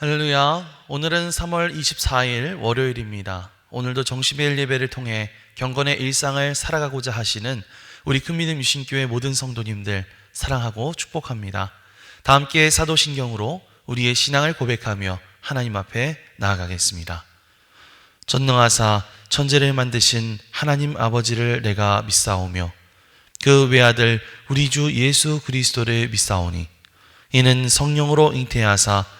할렐루야. 오늘은 3월 24일 월요일입니다. 오늘도 정시배일 예배를 통해 경건의 일상을 살아가고자 하시는 우리 큰믿음 유신교회 모든 성도님들 사랑하고 축복합니다. 다 함께 사도신경으로 우리의 신앙을 고백하며 하나님 앞에 나아가겠습니다. 전능하사 천재를 만드신 하나님 아버지를 내가 믿사오며 그 외아들 우리 주 예수 그리스도를 믿사오니 이는 성령으로 잉태하사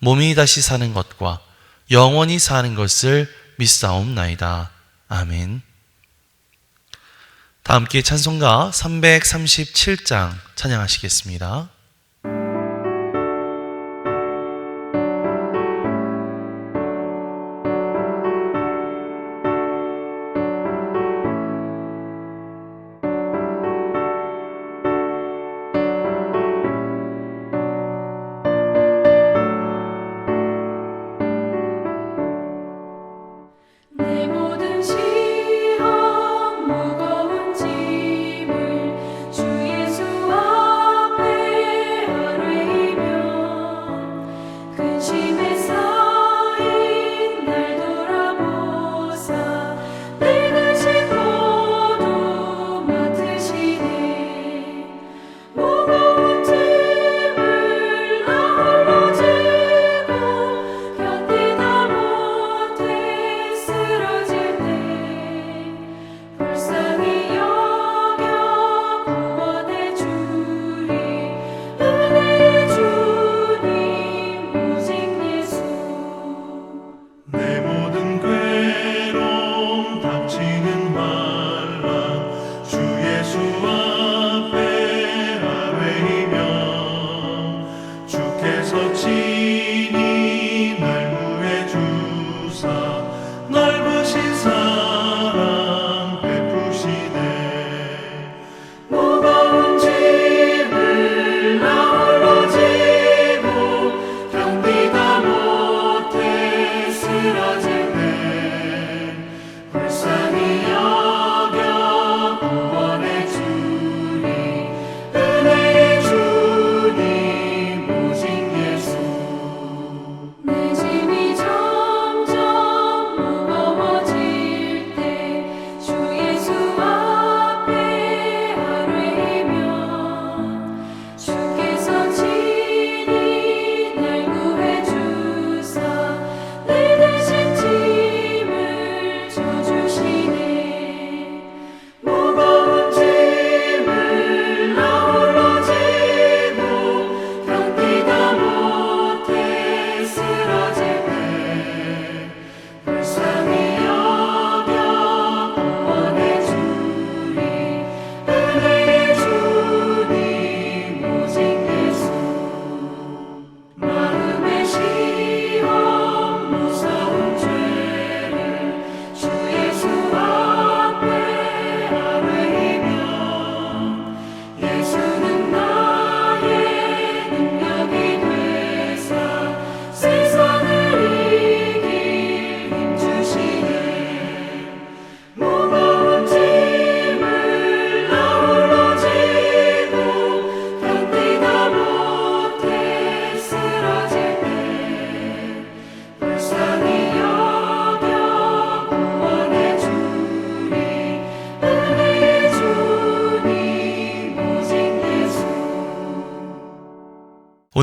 몸이 다시 사는 것과 영원히 사는 것을 믿사옵나이다. 아멘. 다 함께 찬송가 337장 찬양하시겠습니다.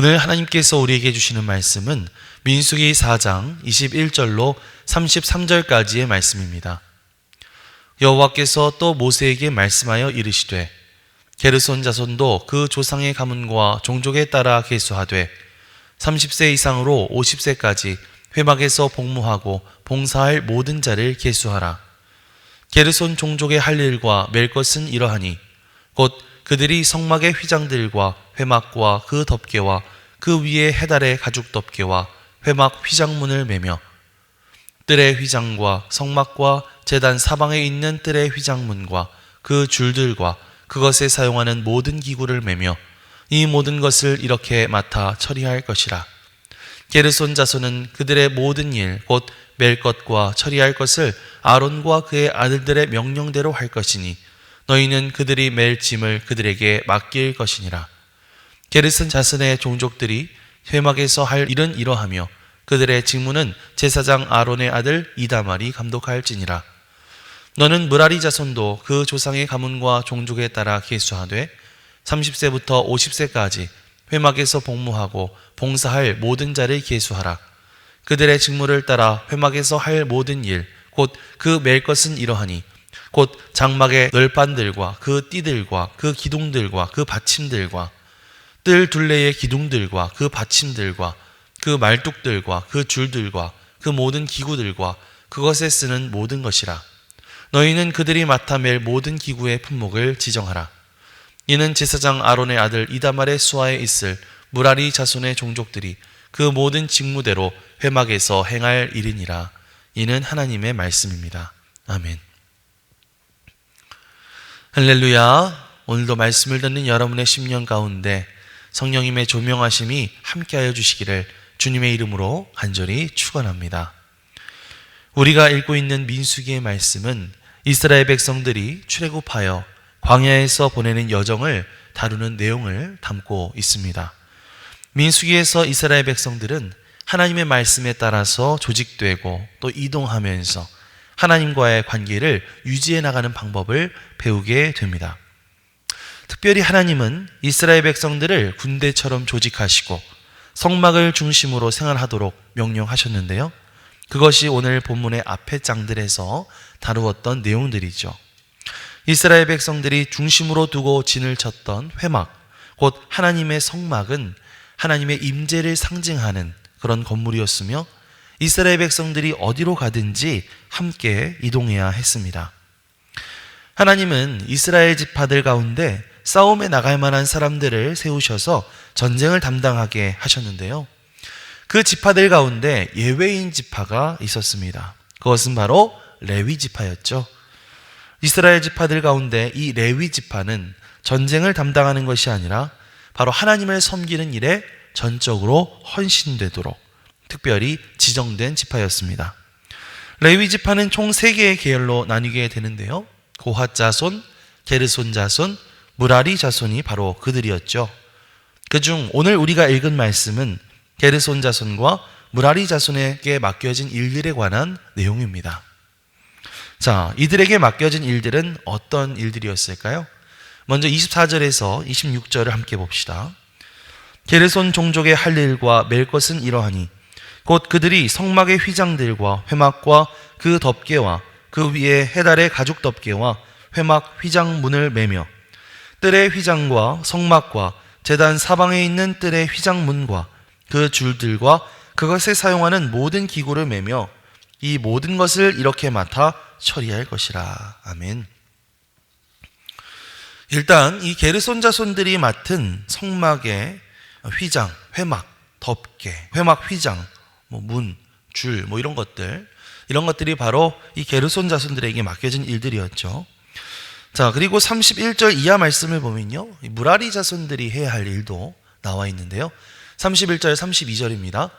오늘 하나님께서 우리에게 주시는 말씀은 민수기 4장 21절로 33절까지의 말씀입니다. 여호와께서 또 모세에게 말씀하여 이르시되 게르손 자손도 그 조상의 가문과 종족에 따라 계수하되 30세 이상으로 50세까지 회막에서 복무하고 봉사할 모든 자를 계수하라. 게르손 종족의 할 일과 맬 것은 이러하니 곧 그들이 성막의 휘장들과 회막과 그 덮개와 그 위에 해달의 가죽 덮개와 회막 휘장문을 매며 뜰의 휘장과 성막과 제단 사방에 있는 뜰의 휘장문과 그 줄들과 그것에 사용하는 모든 기구를 매며 이 모든 것을 이렇게 맡아 처리할 것이라. 게르손 자손은 그들의 모든 일, 곧 멜 것과 처리할 것을 아론과 그의 아들들의 명령대로 할 것이니 너희는 그들이 멜 짐을 그들에게 맡길 것이니라. 게르손 자손의 종족들이 회막에서 할 일은 이러하며 그들의 직무는 제사장 아론의 아들 이다말이 감독할지니라. 너는 무라리 자손도 그 조상의 가문과 종족에 따라 계수하되 30세부터 50세까지 회막에서 복무하고 봉사할 모든 자를 계수하라. 그들의 직무를 따라 회막에서 할 모든 일, 곧그맬 것은 이러하니, 곧 장막의 널판들과 그 띠들과 그 기둥들과 그 받침들과 뜰 둘레의 기둥들과 그 받침들과 그 말뚝들과 그 줄들과 그 모든 기구들과 그것에 쓰는 모든 것이라. 너희는 그들이 맡아 맬 모든 기구의 품목을 지정하라. 이는 제사장 아론의 아들 이다말의 수하에 있을 무라리 자손의 종족들이 그 모든 직무대로 회막에서 행할 일이니라. 이는 하나님의 말씀입니다. 아멘. 할렐루야. 오늘도 말씀을 듣는 여러분의 심령 가운데 성령님의 조명하심이 함께하여 주시기를 주님의 이름으로 간절히 축원합니다. 우리가 읽고 있는 민수기의 말씀은 이스라엘 백성들이 출애굽하여 광야에서 보내는 여정을 다루는 내용을 담고 있습니다. 민수기에서 이스라엘 백성들은 하나님의 말씀에 따라서 조직되고 또 이동하면서 하나님과의 관계를 유지해 나가는 방법을 배우게 됩니다. 특별히 하나님은 이스라엘 백성들을 군대처럼 조직하시고 성막을 중심으로 생활하도록 명령하셨는데요. 그것이 오늘 본문의 앞에 장들에서 다루었던 내용들이죠. 이스라엘 백성들이 중심으로 두고 진을 쳤던 회막, 곧 하나님의 성막은 하나님의 임재를 상징하는 그런 건물이었으며 이스라엘 백성들이 어디로 가든지 함께 이동해야 했습니다. 하나님은 이스라엘 지파들 가운데 싸움에 나갈 만한 사람들을 세우셔서 전쟁을 담당하게 하셨는데요. 그 지파들 가운데 예외인 지파가 있었습니다. 그것은 바로 레위 지파였죠. 이스라엘 지파들 가운데 이 레위 지파는 전쟁을 담당하는 것이 아니라 바로 하나님을 섬기는 일에 전적으로 헌신되도록 특별히 지정된 지파였습니다. 레위 지파는 총 3개의 계열로 나뉘게 되는데요. 고핫 자손, 게르손 자손, 무라리 자손이 바로 그들이었죠. 그중 오늘 우리가 읽은 말씀은 게르손 자손과 무라리 자손에게 맡겨진 일들에 관한 내용입니다. 자, 이들에게 맡겨진 일들은 어떤 일들이었을까요? 먼저 24절에서 26절을 함께 봅시다. 게르손 종족의 할 일과 맬 것은 이러하니 곧 그들이 성막의 휘장들과 회막과 그 덮개와 그 위에 해달의 가죽 덮개와 회막 휘장문을 매며 뜰의 휘장과 성막과 재단 사방에 있는 뜰의 휘장문과 그 줄들과 그것에 사용하는 모든 기구를 매며 이 모든 것을 이렇게 맡아 처리할 것이라. 아멘. 일단 이 게르손 자손들이 맡은 성막의 휘장, 회막, 덮개, 회막 휘장, 뭐 문, 줄, 뭐 이런 것들, 이런 것들이 바로 이 게르손 자손들에게 맡겨진 일들이었죠. 자, 그리고 31절 이하 말씀을 보면요. 이 무라리 자손들이 해야 할 일도 나와 있는데요. 31절, 32절입니다.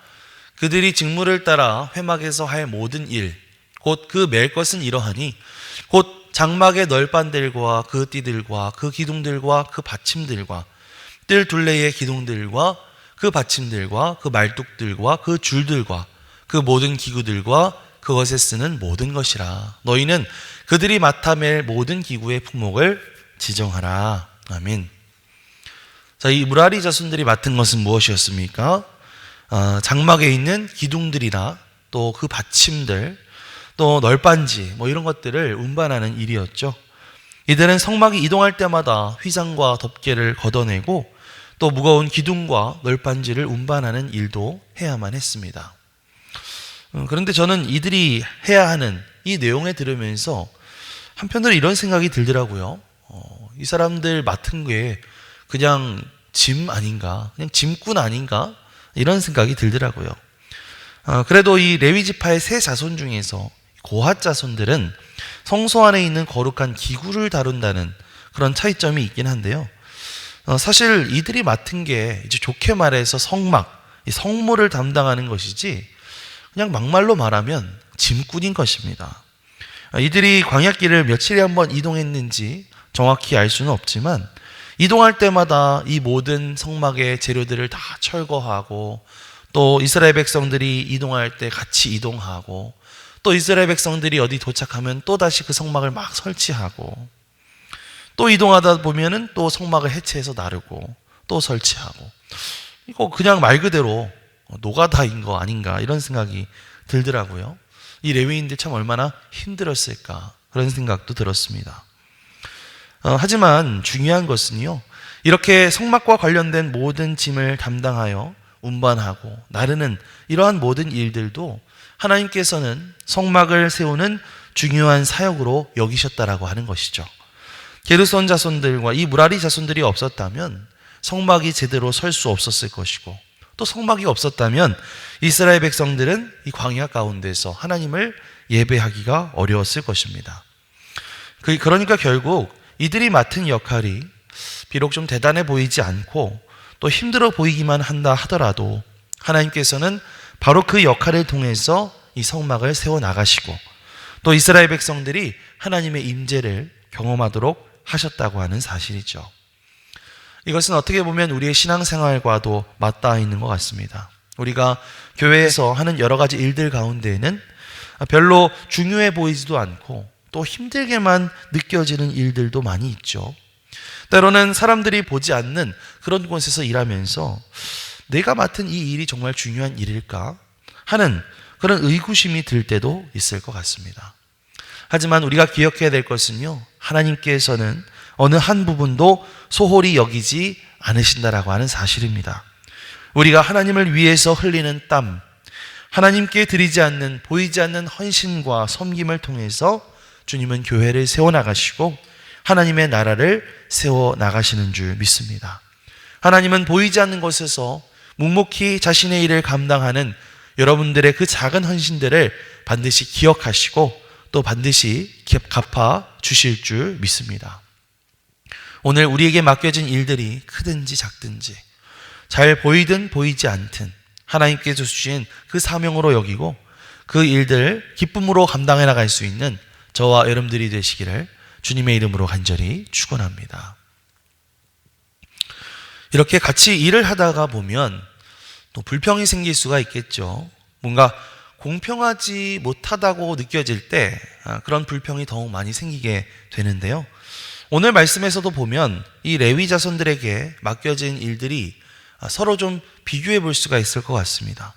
그들이 직무를 따라 회막에서 할 모든 일, 곧 그 맬 것은 이러하니, 곧 장막의 널판들과 그 띠들과 그 기둥들과 그 받침들과 뜰 둘레의 기둥들과 그 받침들과 그 말뚝들과 그 줄들과 그 모든 기구들과 그것에 쓰는 모든 것이라. 너희는 그들이 맡아 맬 모든 기구의 품목을 지정하라. 아멘. 자, 이 무라리 자손들이 맡은 것은 무엇이었습니까? 어, 장막에 있는 기둥들이나 또 그 받침들, 또 널빤지, 뭐 이런 것들을 운반하는 일이었죠. 이들은 성막이 이동할 때마다 휘장과 덮개를 걷어내고 또 무거운 기둥과 널빤지를 운반하는 일도 해야만 했습니다. 음, 그런데 저는 이들이 해야 하는 이 내용을 들으면서 한편으로 이런 생각이 들더라고요. 어, 이 사람들 맡은 게 그냥 짐 아닌가? 그냥 짐꾼 아닌가? 이런 생각이 들더라고요. 어, 그래도 이 레위 지파의 세 자손 중에서 고핫 자손들은 성소 안에 있는 거룩한 기구를 다룬다는 그런 차이점이 있긴 한데요. 어, 사실 이들이 맡은 게 이제 좋게 말해서 성막, 이 성물을 담당하는 것이지 그냥 막말로 말하면 짐꾼인 것입니다. 어, 이들이 광야길을 며칠에 한 번 이동했는지 정확히 알 수는 없지만 이동할 때마다 이 모든 성막의 재료들을 다 철거하고 또 이스라엘 백성들이 이동할 때 같이 이동하고 또 이스라엘 백성들이 어디 도착하면 또 다시 그 성막을 막 설치하고 또 이동하다 보면은 또 성막을 해체해서 나르고 또 설치하고 이거 그냥 말 그대로 노가다인 거 아닌가 이런 생각이 들더라고요. 이 레위인들 참 얼마나 힘들었을까 그런 생각도 들었습니다. 어, 하지만 중요한 것은요. 이렇게 성막과 관련된 모든 짐을 담당하여 운반하고 나르는 이러한 모든 일들도 하나님께서는 성막을 세우는 중요한 사역으로 여기셨다라고 하는 것이죠. 게르손 자손들과 이 무라리 자손들이 없었다면 성막이 제대로 설 수 없었을 것이고 또 성막이 없었다면 이스라엘 백성들은 이 광야 가운데서 하나님을 예배하기가 어려웠을 것입니다. 그- 그러니까 결국 이들이 맡은 역할이 비록 좀 대단해 보이지 않고 또 힘들어 보이기만 한다 하더라도 하나님께서는 바로 그 역할을 통해서 이 성막을 세워 나가시고 또 이스라엘 백성들이 하나님의 임재를 경험하도록 하셨다고 하는 사실이죠. 이것은 어떻게 보면 우리의 신앙생활과도 맞닿아 있는 것 같습니다. 우리가 교회에서 하는 여러 가지 일들 가운데에는 별로 중요해 보이지도 않고 또 힘들게만 느껴지는 일들도 많이 있죠. 때로는 사람들이 보지 않는 그런 곳에서 일하면서 내가 맡은 이 일이 정말 중요한 일일까 하는 그런 의구심이 들 때도 있을 것 같습니다. 하지만 우리가 기억해야 될 것은요, 하나님께서는 어느 한 부분도 소홀히 여기지 않으신다라고 하는 사실입니다. 우리가 하나님을 위해서 흘리는 땀, 하나님께 드리지 않는, 보이지 않는 헌신과 섬김을 통해서 주님은 교회를 세워 나가시고 하나님의 나라를 세워 나가시는 줄 믿습니다. 하나님은 보이지 않는 곳에서 묵묵히 자신의 일을 감당하는 여러분들의 그 작은 헌신들을 반드시 기억하시고 또 반드시 갚아 주실 줄 믿습니다. 오늘 우리에게 맡겨진 일들이 크든지 작든지 잘 보이든 보이지 않든 하나님께서 주신 그 사명으로 여기고 그 일들 기쁨으로 감당해 나갈 수 있는 저와 여러분들이 되시기를 주님의 이름으로 간절히 축원합니다. 이렇게 같이 일을 하다가 보면 또 불평이 생길 수가 있겠죠. 뭔가 공평하지 못하다고 느껴질 때 아, 그런 불평이 더욱 많이 생기게 되는데요. 오늘 말씀에서도 보면 이 레위 자손들에게 맡겨진 일들이 아, 서로 좀 비교해 볼 수가 있을 것 같습니다.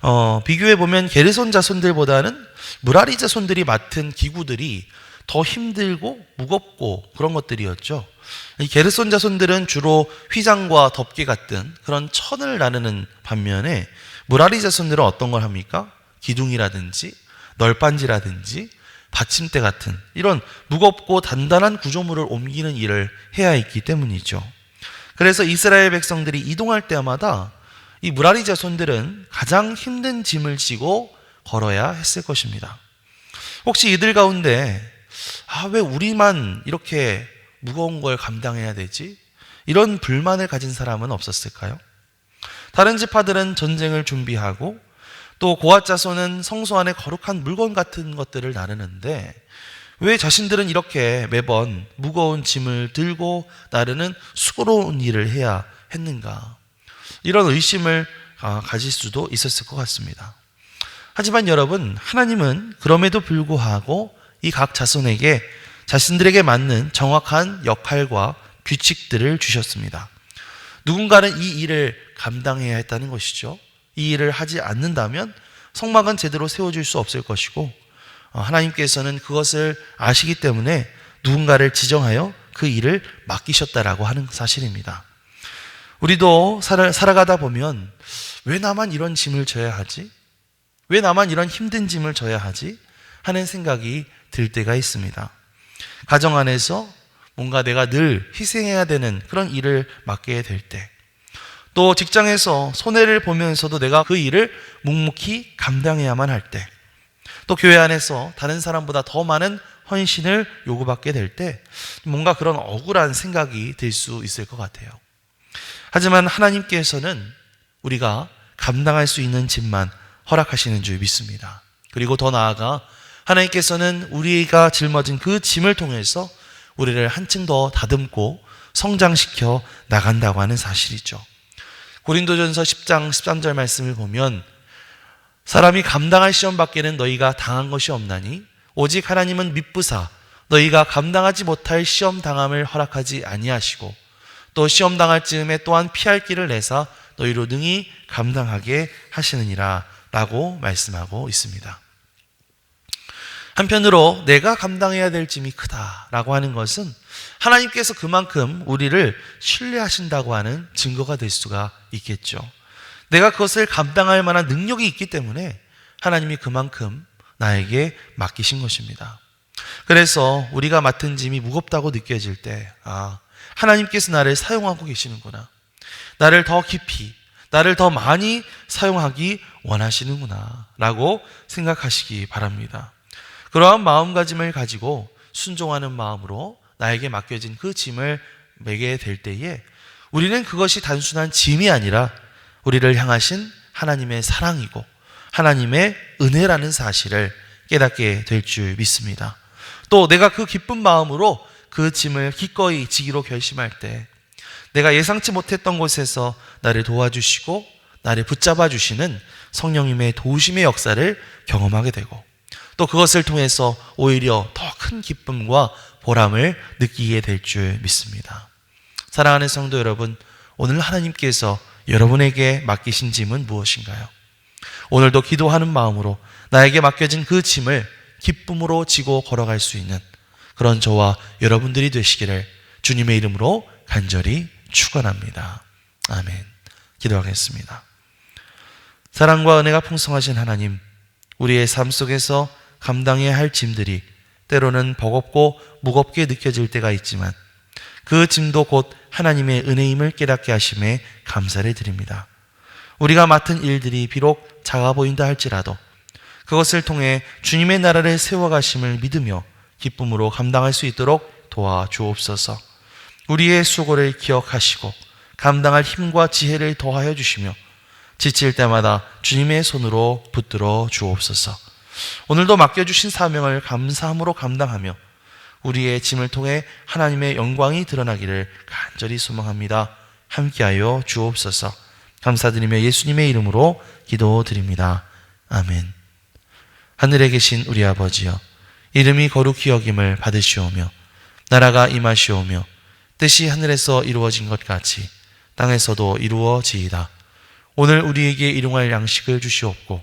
어, 비교해 보면 게르손 자손들보다는 무라리 자손들이 맡은 기구들이 더 힘들고 무겁고 그런 것들이었죠. 이 게르손 자손들은 주로 휘장과 덮개 같은 그런 천을 나르는 반면에 무라리 자손들은 어떤 걸 합니까? 기둥이라든지 널빤지라든지 받침대 같은 이런 무겁고 단단한 구조물을 옮기는 일을 해야 했기 때문이죠. 그래서 이스라엘 백성들이 이동할 때마다 이 무라리 자손들은 가장 힘든 짐을 지고 걸어야 했을 것입니다. 혹시 이들 가운데 아, 왜 우리만 이렇게 무거운 걸 감당해야 되지? 이런 불만을 가진 사람은 없었을까요? 다른 지파들은 전쟁을 준비하고 또 고앗 자손은 성소 안에 거룩한 물건 같은 것들을 나르는데 왜 자신들은 이렇게 매번 무거운 짐을 들고 나르는 수고로운 일을 해야 했는가? 이런 의심을 아, 가질 수도 있었을 것 같습니다. 하지만 여러분, 하나님은 그럼에도 불구하고 이 각 자손에게 자신들에게 맞는 정확한 역할과 규칙들을 주셨습니다. 누군가는 이 일을 감당해야 했다는 것이죠. 이 일을 하지 않는다면 성막은 제대로 세워질 수 없을 것이고 어, 하나님께서는 그것을 아시기 때문에 누군가를 지정하여 그 일을 맡기셨다라고 하는 사실입니다. 우리도 살아, 살아가다 보면 왜 나만 이런 짐을 져야 하지? 왜 나만 이런 힘든 짐을 져야 하지? 하는 생각이 들 때가 있습니다. 가정 안에서 뭔가 내가 늘 희생해야 되는 그런 일을 맡게 될 때, 또 직장에서 손해를 보면서도 내가 그 일을 묵묵히 감당해야만 할 때, 또 교회 안에서 다른 사람보다 더 많은 헌신을 요구받게 될 때, 뭔가 그런 억울한 생각이 들 수 있을 것 같아요. 하지만 하나님께서는 우리가 감당할 수 있는 짐만 허락하시는 줄 믿습니다. 그리고 더 나아가 하나님께서는 우리가 짊어진 그 짐을 통해서 우리를 한층 더 다듬고 성장시켜 나간다고 하는 사실이죠. 고린도전서 10장 13절 말씀을 보면 사람이 감당할 시험 밖에는 너희가 당한 것이 없나니 오직 하나님은 미쁘사 너희가 감당하지 못할 시험 당함을 허락하지 아니하시고 또 시험 당할 즈음에 또한 피할 길을 내사 너희로 능히 감당하게 하시느니라 라고 말씀하고 있습니다. 한편으로 내가 감당해야 될 짐이 크다라고 하는 것은 하나님께서 그만큼 우리를 신뢰하신다고 하는 증거가 될 수가 있겠죠. 내가 그것을 감당할 만한 능력이 있기 때문에 하나님이 그만큼 나에게 맡기신 것입니다. 그래서 우리가 맡은 짐이 무겁다고 느껴질 때, 아, 하나님께서 나를 사용하고 계시는구나. 나를 더 깊이, 나를 더 많이 사용하기 원하시는구나. 라고 생각하시기 바랍니다. 그러한 마음가짐을 가지고 순종하는 마음으로 나에게 맡겨진 그 짐을 매게 될 때에 우리는 그것이 단순한 짐이 아니라 우리를 향하신 하나님의 사랑이고 하나님의 은혜라는 사실을 깨닫게 될 줄 믿습니다. 또 내가 그 기쁜 마음으로 그 짐을 기꺼이 지기로 결심할 때 내가 예상치 못했던 곳에서 나를 도와주시고 나를 붙잡아 주시는 성령님의 도우심의 역사를 경험하게 되고 또 그것을 통해서 오히려 더 큰 기쁨과 보람을 느끼게 될 줄 믿습니다. 사랑하는 성도 여러분, 오늘 하나님께서 여러분에게 맡기신 짐은 무엇인가요? 오늘도 기도하는 마음으로 나에게 맡겨진 그 짐을 기쁨으로 지고 걸어갈 수 있는 그런 저와 여러분들이 되시기를 주님의 이름으로 간절히 축원합니다. 아멘. 기도하겠습니다. 사랑과 은혜가 풍성하신 하나님, 우리의 삶 속에서 감당해야 할 짐들이 때로는 버겁고 무겁게 느껴질 때가 있지만 그 짐도 곧 하나님의 은혜임을 깨닫게 하심에 감사를 드립니다. 우리가 맡은 일들이 비록 작아 보인다 할지라도 그것을 통해 주님의 나라를 세워가심을 믿으며 기쁨으로 감당할 수 있도록 도와주옵소서. 우리의 수고를 기억하시고 감당할 힘과 지혜를 더하여 주시며 지칠 때마다 주님의 손으로 붙들어 주옵소서. 오늘도 맡겨주신 사명을 감사함으로 감당하며 우리의 짐을 통해 하나님의 영광이 드러나기를 간절히 소망합니다. 함께하여 주옵소서. 감사드리며 예수님의 이름으로 기도드립니다. 아멘. 하늘에 계신 우리 아버지여, 이름이 거룩히 여김을 받으시오며, 나라가 임하시오며, 뜻이 하늘에서 이루어진 것 같이 땅에서도 이루어지이다. 오늘 우리에게 일용할 양식을 주시옵고,